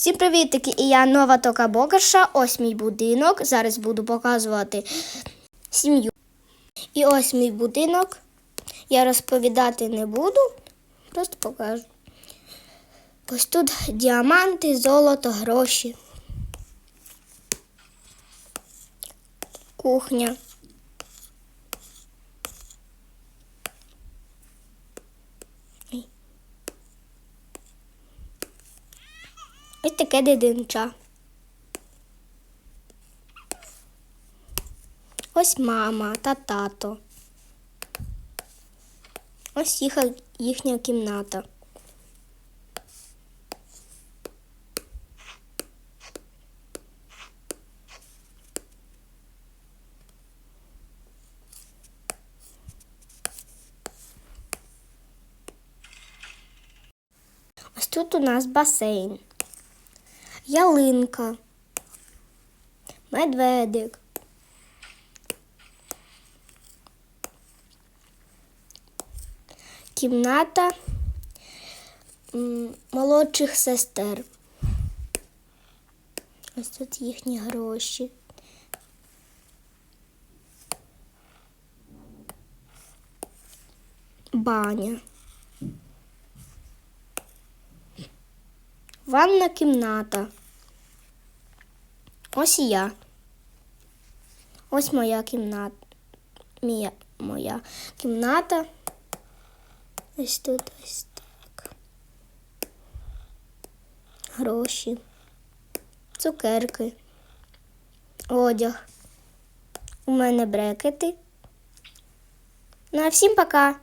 Всім привітики! І я нова Тока Бокерша. Ось мій будинок. Зараз буду показувати сім'ю. І ось мій будинок. Я розповідати не буду, просто покажу. Ось тут діаманти, золото, гроші. Кухня. Ось таке дитинча. Ось мама та тато. Ось їх, їхня кімната. Ось тут у нас басейн, ялинка, медведик. Кімната молодших сестер. Ось тут їхні гроші. Баня. Ванна кімната. Ось і я. Ось моя кімната. Мія, моя кімната. Ось тут ось так. Гроші. Цукерки. Одяг. У мене брекети. Ну а всім пока!